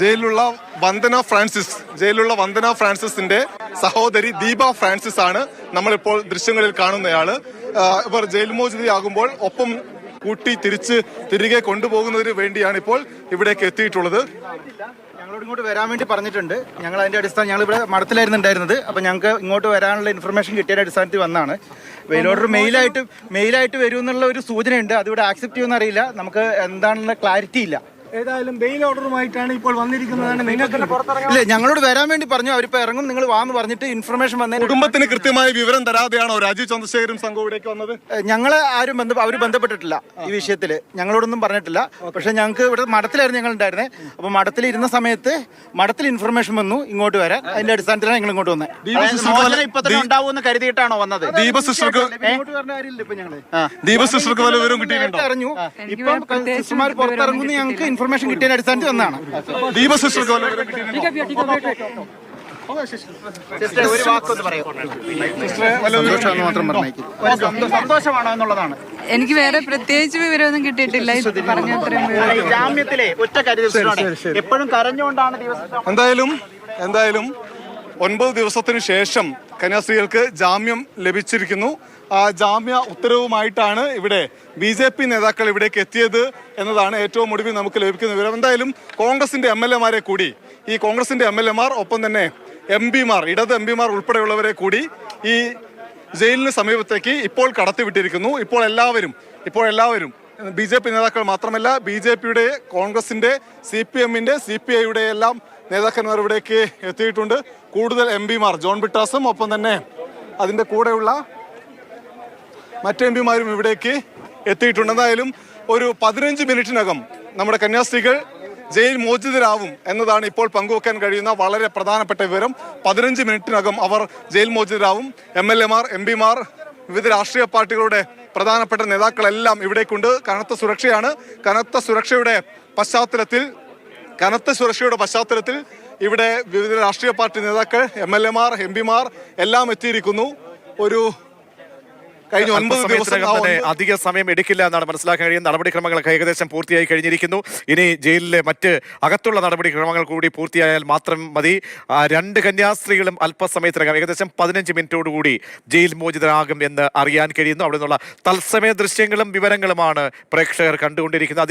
ജയിലിലുള്ള വന്ദന ഫ്രാൻസിസ് ജയിലിലുള്ള വന്ദന ഫ്രാൻസിസിന്റെ സഹോദരി ദീപ ഫ്രാൻസിസ് ആണ് നമ്മളിപ്പോൾ ദൃശ്യങ്ങളിൽ കാണുന്നയാൾ. ഇവർ ജയിൽ മോചിതയാകുമ്പോൾ ഒപ്പം കൂട്ടി തിരിച്ച് തിരികെ കൊണ്ടുപോകുന്നതിന് വേണ്ടിയാണ് ഇപ്പോൾ ഇവിടേക്ക് എത്തിയിട്ടുള്ളത്. ഞങ്ങളോട് ഇങ്ങോട്ട് വരാൻ വേണ്ടി പറഞ്ഞിട്ടുണ്ട്. ഞങ്ങൾ അതിന്റെ അടിസ്ഥാനം ഞങ്ങൾ ഇവിടെ മഠത്തിലായിരുന്നു ഉണ്ടായിരുന്നത് അപ്പൊ ഞങ്ങൾക്ക് ഇങ്ങോട്ട് വരാനുള്ള ഇൻഫർമേഷൻ കിട്ടിയ അടിസ്ഥാനത്തിൽ വന്നാണ്. മെയിൽ ഓർഡർ മെയിലായിട്ട് മെയിലായിട്ട് വരും എന്നുള്ള ഒരു സൂചനയുണ്ട്. അതിവിടെ ആക്സെപ്റ്റ് ചെയ്യുമെന്ന് അറിയില്ല. നമുക്ക് എന്താണെന്നുള്ള ക്ലാരിറ്റി ഇല്ല. ഏതായാലും ബെയിൽ ഓർഡറുമായിട്ടാണ് ഇപ്പോൾ വന്നിരിക്കുന്നത് നിങ്ങൾക്ക് ഇല്ല ഞങ്ങളോട് വരാൻ വേണ്ടി പറഞ്ഞു. അവരിപ്പോ ഇറങ്ങും നിങ്ങൾ വാന്ന് പറഞ്ഞിട്ട് ഇൻഫർമേഷൻ വന്നതിന് കുടുംബത്തിന് കൃത്യമായ വിവരം തരാതെയാണോ രാജീവ് ചന്ദ്രശേഖരും സംഘവും ഇവിടേക്ക് വന്നത് ഞങ്ങളെ ആരും ബന്ധ അവർ ബന്ധപ്പെട്ടിട്ടില്ല ഈ വിഷയത്തിൽ ഞങ്ങളോടൊന്നും പറഞ്ഞിട്ടില്ല. പക്ഷെ ഞങ്ങൾക്ക് ഇവിടെ മഠത്തിലായിരുന്നു ഞങ്ങൾ ഉണ്ടായിരുന്നത് അപ്പൊ മഠത്തിൽ ഇരുന്ന സമയത്ത് മഠത്തിൽ ഇൻഫർമേഷൻ വന്നു ഇങ്ങോട്ട് വരാൻ. അതിന്റെ അടിസ്ഥാനത്തിലാണ് ഞങ്ങൾ ഇങ്ങോട്ട് വന്നത് ദീപ സിസ്റ്റർക്ക് ഇപ്പൊ തന്നെ ഉണ്ടാവുമെന്ന് കരുതിയിട്ടാണോ വന്നത്? ദീപ സിസ്റ്റർക്ക് ഇങ്ങോട്ട് വരേണ്ട കാര്യമില്ല ഇപ്പൊ ഞങ്ങൾ. ദീപ സിസ്റ്റർക്ക് വല്ല വിവരം കിട്ടിയിട്ടുണ്ടോ? അറിഞ്ഞു ഇപ്പം സിസ്റ്റർമാർ പുറത്തിറങ്ങുന്ന ഞങ്ങൾക്ക് ഇൻഫർമേഷൻ കിട്ടിയ അടിസ്ഥാനത്തിൽ വന്നതാണ്. ദീപ വിവരം സിസ്റ്റർ സന്തോഷമാണോ എന്നുള്ളതാണ്. എനിക്ക് വേറെ പ്രത്യേകിച്ച് വിവരമൊന്നും കിട്ടിയിട്ടില്ല. പറഞ്ഞ ജാമ്യത്തിലെ ഒറ്റ എപ്പോഴും കരഞ്ഞുകൊണ്ടാണ് ദിവസം എന്തായാലും എന്തായാലും ഒൻപത് ദിവസത്തിന് ശേഷം കന്യാസ്ത്രീകൾക്ക് ജാമ്യം ലഭിച്ചിരിക്കുന്നു. ആ ജാമ്യ ഉത്തരവുമായിട്ടാണ് ഇവിടെ ബി ജെ പി നേതാക്കൾ ഇവിടേക്ക് എത്തിയത് എന്നതാണ് ഏറ്റവും ഒടുവിൽ നമുക്ക് ലഭിക്കുന്ന വിവരം. എന്തായാലും കോൺഗ്രസിന്റെ എം എൽ എമാരെ കൂടി ഈ കോൺഗ്രസിന്റെ എം എൽ എമാർ ഒപ്പം തന്നെ എം പിമാർ ഇടത് എം പിമാർ ഉൾപ്പെടെയുള്ളവരെ കൂടി ഈ ജയിലിന് സമീപത്തേക്ക് ഇപ്പോൾ കടത്തിവിട്ടിരിക്കുന്നു. ഇപ്പോൾ എല്ലാവരും ഇപ്പോൾ എല്ലാവരും ബി ജെ പി നേതാക്കൾ മാത്രമല്ല ബി ജെ പിയുടെ കോൺഗ്രസിന്റെ സി പി എമ്മിന്റെ സി പി ഐയുടെ എല്ലാം നേതാക്കന്മാർ ഇവിടേക്ക് എത്തിയിട്ടുണ്ട്. കൂടുതൽ എം പിമാർ ജോൺ ബിട്ടാസും ഒപ്പം തന്നെ അതിന്റെ കൂടെയുള്ള മറ്റ് എം പിമാരും ഇവിടേക്ക് എത്തിയിട്ടുണ്ട്. എന്തായാലും ഒരു പതിനഞ്ച് മിനിറ്റിനകം നമ്മുടെ കന്യാസ്ത്രീകൾ ജയിൽ മോചിതരാവും എന്നതാണ് ഇപ്പോൾ പങ്കുവെക്കാൻ കഴിയുന്ന വളരെ പ്രധാനപ്പെട്ട വിവരം. പതിനഞ്ച് മിനിറ്റിനകം അവർ ജയിൽ മോചിതരാവും. എം എൽ എമാർ എം പിമാർ വിവിധ രാഷ്ട്രീയ പാർട്ടികളുടെ പ്രധാനപ്പെട്ട നേതാക്കളെല്ലാം ഇവിടേക്കുണ്ട്. കനത്ത സുരക്ഷയാണ്. കനത്ത സുരക്ഷയുടെ പശ്ചാത്തലത്തിൽ കനത്ത സുരക്ഷയുടെ പശ്ചാത്തലത്തിൽ ഇവിടെ വിവിധ രാഷ്ട്രീയ പാർട്ടി നേതാക്കൾ എം എൽ എമാർ എം പിമാർ എല്ലാം എത്തിയിരിക്കുന്നു. ഒരു കഴിഞ്ഞ ഒൻപത് ദിവസത്തിനകം തന്നെ അധിക സമയം എടുക്കില്ല എന്നാണ് മനസ്സിലാക്കാൻ കഴിയുന്നത്. നടപടിക്രമങ്ങളൊക്കെ ഏകദേശം പൂർത്തിയായി കഴിഞ്ഞിരിക്കുന്നു. ഇനി ജയിലിലെ മറ്റ് അകത്തുള്ള നടപടിക്രമങ്ങൾ കൂടി പൂർത്തിയായാൽ മാത്രം മതി. രണ്ട് കന്യാസ്ത്രീകളും അല്പസമയത്തിനകം ഏകദേശം പതിനഞ്ച് മിനിറ്റോടുകൂടി ജയിൽ മോചിതരാകും എന്ന് അറിയാൻ കഴിയുന്നു. അവിടെ നിന്നുള്ള തത്സമയ ദൃശ്യങ്ങളും വിവരങ്ങളുമാണ് പ്രേക്ഷകർ കണ്ടുകൊണ്ടിരിക്കുന്നത്.